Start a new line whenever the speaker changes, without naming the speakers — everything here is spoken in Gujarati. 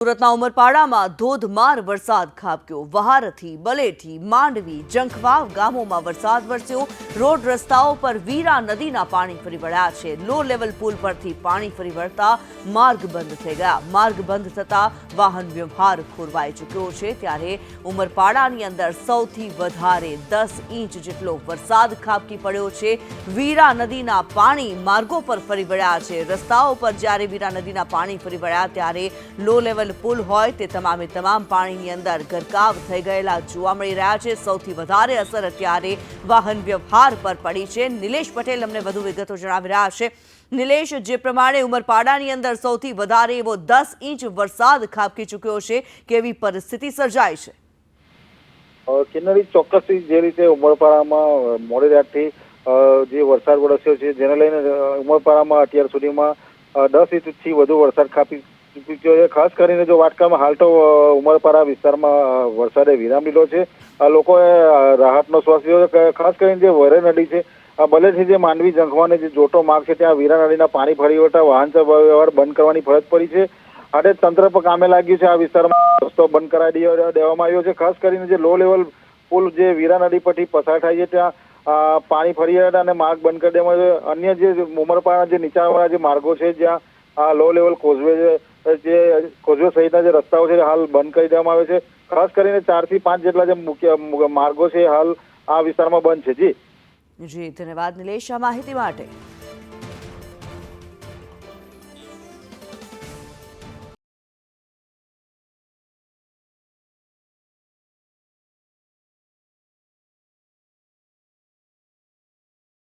સુરતના ઉમરપાડામાં ધોધમાર વરસાદ ખાબક્યો. વહારથી બલેઠી માંડવી, જંખવાવ ગામોમાં વરસાદ વરસ્યો. રોડ રસ્તાઓ પર વીરા નદીના પાણી ફરી વળ્યા છે. લો લેવલ પુલ પરથી પાણી ફરી વળતા માર્ગ બંધ થઈ ગયા. માર્ગ બંધ થતા વાહન વ્યવહાર ખોરવાઈ ચૂક્યો છે. ત્યારે ઉમરપાડાની અંદર સૌથી વધારે દસ ઇંચ જેટલો વરસાદ ખાબકી પડ્યો છે. વીરા નદીના પાણી માર્ગો પર ફરી વળ્યા છે. રસ્તાઓ પર જ્યારે વીરા નદીના પાણી ફરી વળ્યા ત્યારે લો લેવલ પુલ હોય તે તમામે તમામ પાણીની અંદર ગરકાવ થઈ ગયેલા જોવા મળી રહ્યા છે. સૌથી વધારે અસર અત્યારે વાહન વ્યવહાર પર પડી છે. નિલેશ પટેલ અમને વધુ વિગતો જણાવી રહ્યા છે. નિલેશ, જે પ્રમાણે ઉમરપાડાની અંદર સૌથી વધારે એવો દસ ઇંચ વરસાદ ખાબકી ચૂક્યો છે. કેવી પરિસ્થિતિ સર્જાય છે?
કિન્નરી ચોક્કસથી જે રીતે ઉમરપાડામાં મોડી રાતથી જે વરસાદ વરસ્યો છે, જેને લઈને ઉમરપાડામાં અત્યાર સુધીમાં દસ ઇંચથી વધુ વરસાદ ખાપી ખાસ કરીને જો વાટકામાં હાલ તો અ, વિસ્તારમાં વરસાદે વિરામ લીધો છે. લોકોએ રાહતનો શ્વાસ લીધો છે. ખાસ કરીને જે વરે નદી છે ભલેથી જે માંડવી જંખવાને જે જોટો માર્ગ છે ત્યાં વીરા નદીના પાણી ફરી વળતા વાહન વ્યવહાર બંધ કરવાની ફરજ પડી છે. આજે તંત્ર પર કામે લાગ્યું છે. આ વિસ્તારમાં રસ્તો બંધ કરાવી દેવા- દેવામાં આવ્યો છે. ખાસ કરીને જે લો લેવલ પુલ જે વીરા નદી પરથી પસાર થાય છે ત્યાં પાણી ફરી અને માર્ગ બંધ કરી દેવામાં અન્ય જે ઉમરપાડા જે નીચાણવાળા જે માર્ગો છે જ્યાં આ લો લેવલ કોઝવે જે કોઝવે સહિતના જે રસ્તાઓ છે, હાલ બંધ કરી દેવામાં આવે છે. ખાસ કરીને ચારથી પાંચ જેટલા જે મુખ્ય માર્ગો છે, હાલ આ વિસ્તારમાં બંધ છે. જી.
જી, ધન્યવાદ. નિલેશ આ માહિતી માટે.